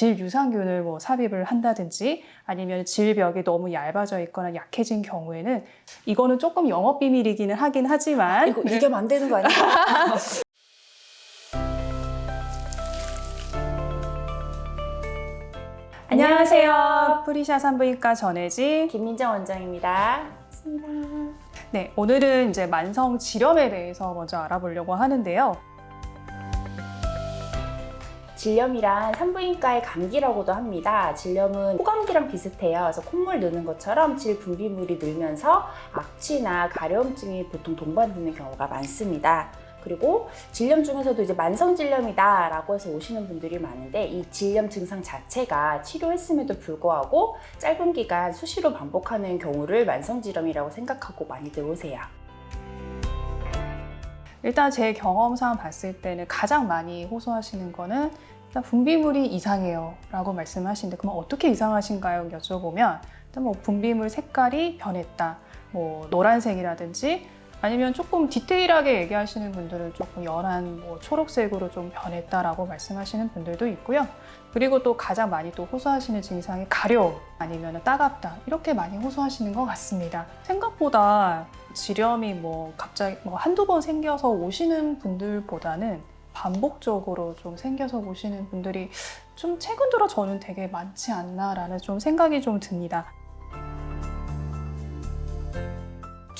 질 유산균을 뭐 삽입을 한다든지 아니면 질벽이 너무 얇아져 있거나 약해진 경우에는 이거는 조금 영업 비밀이기는 하긴 하지만 이거 네. 얘기하면 안 되는 거 아니야? 안녕하세요. 프리샤 산부인과 전혜지. 김민정 원장입니다. 네, 오늘은 이제 만성 질염에 대해서 먼저 알아보려고 하는데요. 질염이란 산부인과의 감기라고도 합니다. 질염은 호감기랑 비슷해요. 그래서 콧물 느는 것처럼 질 분비물이 늘면서 악취나 가려움증이 보통 동반되는 경우가 많습니다. 그리고 질염 중에서도 이제 만성 질염이다 라고 해서 오시는 분들이 많은데 이 질염 증상 자체가 치료했음에도 불구하고 짧은 기간 수시로 반복하는 경우를 만성 질염이라고 생각하고 많이들 오세요. 일단 제 경험상 봤을 때는 가장 많이 호소하시는 거는 일단 분비물이 이상해요 라고 말씀하시는데 그럼 어떻게 이상하신가요? 여쭤보면 일단 뭐 분비물 색깔이 변했다 뭐 노란색이라든지 아니면 조금 디테일하게 얘기하시는 분들은 조금 연한 뭐 초록색으로 좀 변했다라고 말씀하시는 분들도 있고요. 그리고 또 가장 많이 또 호소하시는 증상이 가려움 아니면 따갑다 이렇게 많이 호소하시는 것 같습니다. 생각보다 질염이 뭐 갑자기 뭐 한두 번 생겨서 오시는 분들보다는 반복적으로 좀 생겨서 오시는 분들이 좀 최근 들어 저는 되게 많지 않나라는 좀 생각이 좀 듭니다.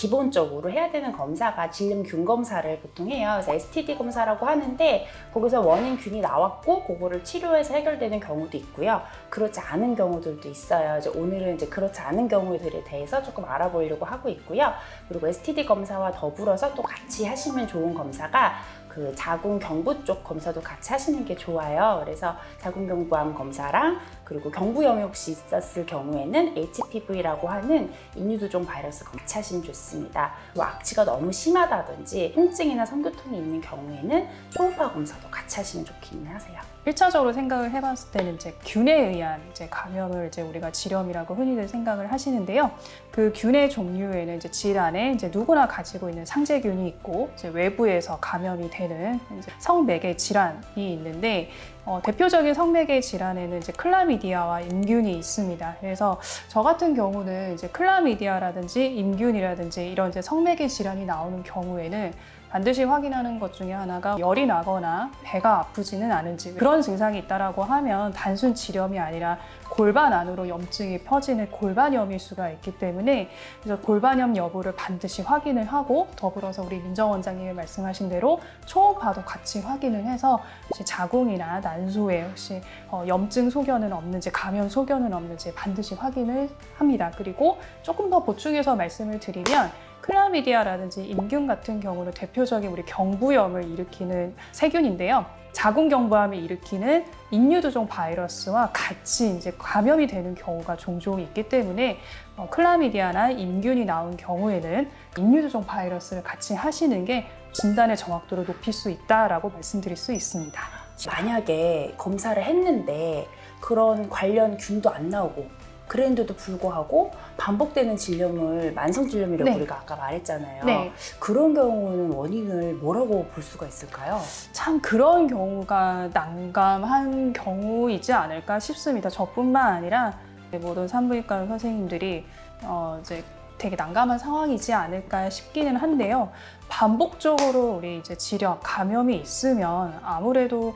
기본적으로 해야 되는 검사가 질염균 검사를 보통 해요. 그래서 STD 검사라고 하는데 거기서 원인균이 나왔고 그거를 치료해서 해결되는 경우도 있고요. 그렇지 않은 경우들도 있어요. 이제 오늘은 이제 그렇지 않은 경우들에 대해서 조금 알아보려고 하고 있고요. 그리고 STD 검사와 더불어서 또 같이 하시면 좋은 검사가 그 자궁 경부 쪽 검사도 같이 하시는 게 좋아요. 그래서 자궁 경부암 검사랑 그리고 경부염이 혹시 있었을 경우에는 HPV라고 하는 인유두종 바이러스 같이 하시면 좋습니다. 뭐 악취가 너무 심하다든지 통증이나 성교통이 있는 경우에는 초음파 검사도 같이 하시면 좋기는 하세요. 1차적으로 생각을 해봤을 때는 이제 균에 의한 이제 감염을 이제 우리가 질염이라고 흔히들 생각을 하시는데요. 그 균의 종류에는 이제 질 안에 이제 누구나 가지고 있는 상재균이 있고 이제 외부에서 감염이 되는 이제 성매개 질환이 있는데 어, 대표적인 성매개 질환에는 이제 클라미디아와 임균이 있습니다. 그래서 저 같은 경우는 이제 클라미디아라든지 임균이라든지 이런 이제 성매개 질환이 나오는 경우에는 반드시 확인하는 것 중에 하나가 열이 나거나 배가 아프지는 않은지 그런 증상이 있다라고 하면 단순 질염이 아니라 골반 안으로 염증이 퍼지는 골반염일 수가 있기 때문에 그래서 골반염 여부를 반드시 확인을 하고 더불어서 우리 민정 원장님이 말씀하신 대로 초음파도 같이 확인을 해서 자궁이나 난 소에 혹시 어, 염증 소견은 없는지 감염 소견은 없는지 반드시 확인을 합니다. 그리고 조금 더 보충해서 말씀을 드리면 클라미디아라든지 임균 같은 경우는 대표적인 우리 경부염을 일으키는 세균인데요. 자궁경부암을 일으키는 인유두종 바이러스와 같이 이제 감염이 되는 경우가 종종 있기 때문에 어, 클라미디아나 임균이 나온 경우에는 인유두종 바이러스를 같이 하시는 게 진단의 정확도를 높일 수 있다라고 말씀드릴 수 있습니다. 만약에 검사를 했는데 그런 관련 균도 안 나오고 그랬는데도 불구하고 반복되는 질염을 만성 질염이라고 네. 우리가 아까 말했잖아요. 네, 그런 경우는 원인을 뭐라고 볼 수가 있을까요? 참 그런 경우가 난감한 경우이지 않을까 싶습니다. 저뿐만 아니라 모든 산부인과 선생님들이 어 이제 되게 난감한 상황이지 않을까 싶기는 한데요. 반복적으로 우리 이제 질염, 감염이 있으면 아무래도 어,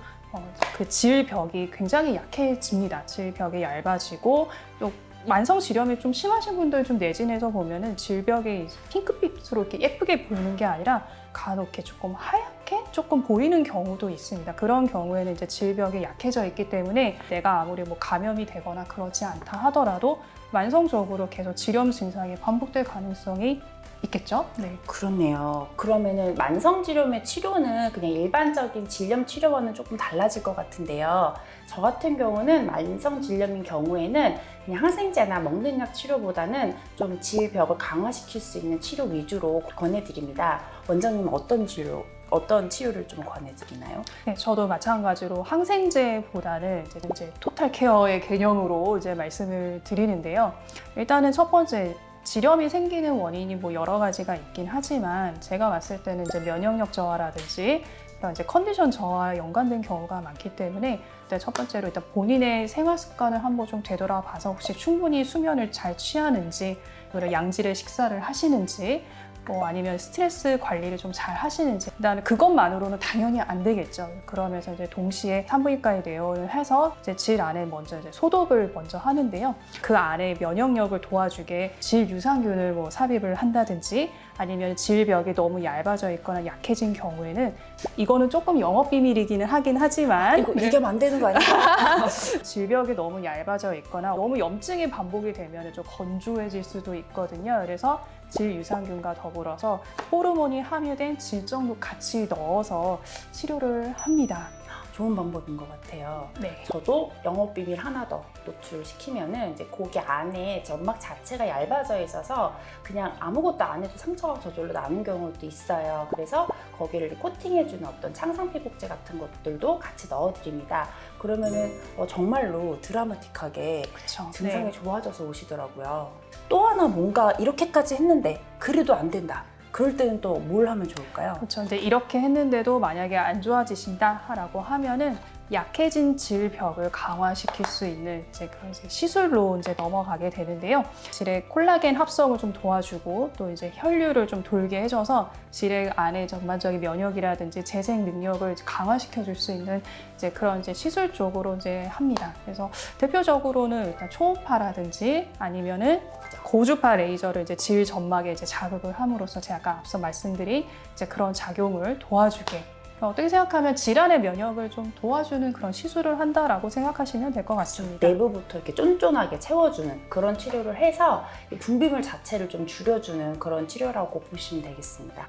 그 질벽이 굉장히 약해집니다. 질벽이 얇아지고 또 만성 질염이 좀 심하신 분들 좀 내진해서 보면은 질벽이 핑크빛으로 이렇게 예쁘게 보이는 게 아니라 간혹 이렇게 조금 하얗 게 조금 보이는 경우도 있습니다. 그런 경우에는 이제 질벽이 약해져 있기 때문에 내가 아무리 뭐 감염이 되거나 그러지 않다 하더라도 만성적으로 계속 질염 증상이 반복될 가능성이 있겠죠? 네. 그렇네요. 그러면은 만성 질염의 치료는 그냥 일반적인 질염 치료와는 조금 달라질 것 같은데요. 저 같은 경우는 만성 질염인 경우에는 그냥 항생제나 먹는 약 치료보다는 좀 질벽을 강화시킬 수 있는 치료 위주로 권해드립니다. 원장님은 어떤 치료, 어떤 치료를 좀 권해드리나요? 네, 저도 마찬가지로 항생제보다는 이제, 이제 토탈 케어의 개념으로 이제 말씀을 드리는데요. 일단은 첫 번째 질염이 생기는 원인이 뭐 여러 가지가 있긴 하지만 제가 봤을 때는 이제 면역력 저하라든지 이제 컨디션 저하와 연관된 경우가 많기 때문에 일단 첫 번째로 일단 본인의 생활 습관을 한번 좀 되돌아봐서 혹시 충분히 수면을 잘 취하는지 양질의 식사를 하시는지 뭐 아니면 스트레스 관리를 좀 잘 하시는지 그다음에 그것만으로는 당연히 안 되겠죠. 그러면서 이제 동시에 산부인과에 내원을 해서 이제 질 안에 먼저 이제 소독을 먼저 하는데요. 그 안에 면역력을 도와주게 질 유산균을 뭐 삽입을 한다든지 아니면 질벽이 너무 얇아져 있거나 약해진 경우에는 이거는 조금 영업 비밀이기는 하긴 하지만 이거 얘기하면 안 되는 거 아니야? 질벽이 너무 얇아져 있거나 너무 염증이 반복이 되면 좀 건조해질 수도 있거든요. 그래서 질 유산균과 더불어서 호르몬이 함유된 질정도 같이 넣어서 치료를 합니다. 좋은 방법인 것 같아요. 네. 저도 영업 비밀 하나 더 노출시키면은 이제 고기 안에 점막 자체가 얇아져 있어서 그냥 아무것도 안 해도 상처가 저절로 나는 경우도 있어요. 그래서 거기를 코팅해주는 어떤 창상 피복제 같은 것들도 같이 넣어드립니다. 그러면은 어, 정말로 드라마틱하게 그렇죠. 증상이 좋아져서 오시더라고요. 또 하나 뭔가 이렇게까지 했는데 그래도 안 된다. 그럴 때는 또 뭘 하면 좋을까요? 그렇죠. 이제 이렇게 했는데도 만약에 안 좋아지신다라고 하면은 약해진 질벽을 강화시킬 수 있는 이제 그런 이제 시술로 이제 넘어가게 되는데요. 질의 콜라겐 합성을 좀 도와주고 또 이제 혈류를 좀 돌게 해줘서 질의 안에 전반적인 면역이라든지 재생 능력을 이제 강화시켜 줄 수 있는 이제 그런 이제 시술 쪽으로 이제 합니다. 그래서 대표적으로는 일단 초음파라든지 아니면은 고주파 레이저를 이제 질 점막에 이제 자극을 함으로써 제가 아까 앞서 말씀드린 이제 그런 작용을 도와주게 어떻게 생각하면 질환의 면역을 좀 도와주는 그런 시술을 한다라고 생각하시면 될 것 같습니다. 내부부터 이렇게 쫀쫀하게 채워주는 그런 치료를 해서 이 분비물 자체를 좀 줄여주는 그런 치료라고 보시면 되겠습니다.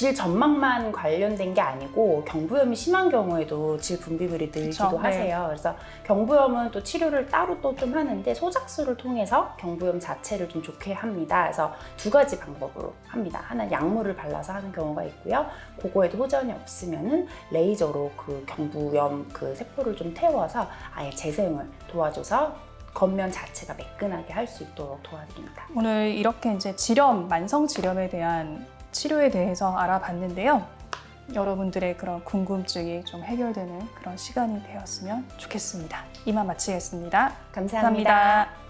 질 점막만 관련된 게 아니고 경부염이 심한 경우에도 질 분비물이 늘기도 그쵸, 네. 하세요. 그래서 경부염은 또 치료를 따로 또 좀 하는데 소작술을 통해서 경부염 자체를 좀 좋게 합니다. 그래서 두 가지 방법으로 합니다. 하나는 약물을 발라서 하는 경우가 있고요. 그거에도 호전이 없으면은 레이저로 그 경부염 그 세포를 좀 태워서 아예 재생을 도와줘서 겉면 자체가 매끈하게 할 수 있도록 도와드립니다. 오늘 이렇게 이제 질염, 만성 질염에 대한 치료에 대해서 알아봤는데요. 여러분들의 그런 궁금증이 좀 해결되는 그런 시간이 되었으면 좋겠습니다. 이만 마치겠습니다 감사합니다. 감사합니다.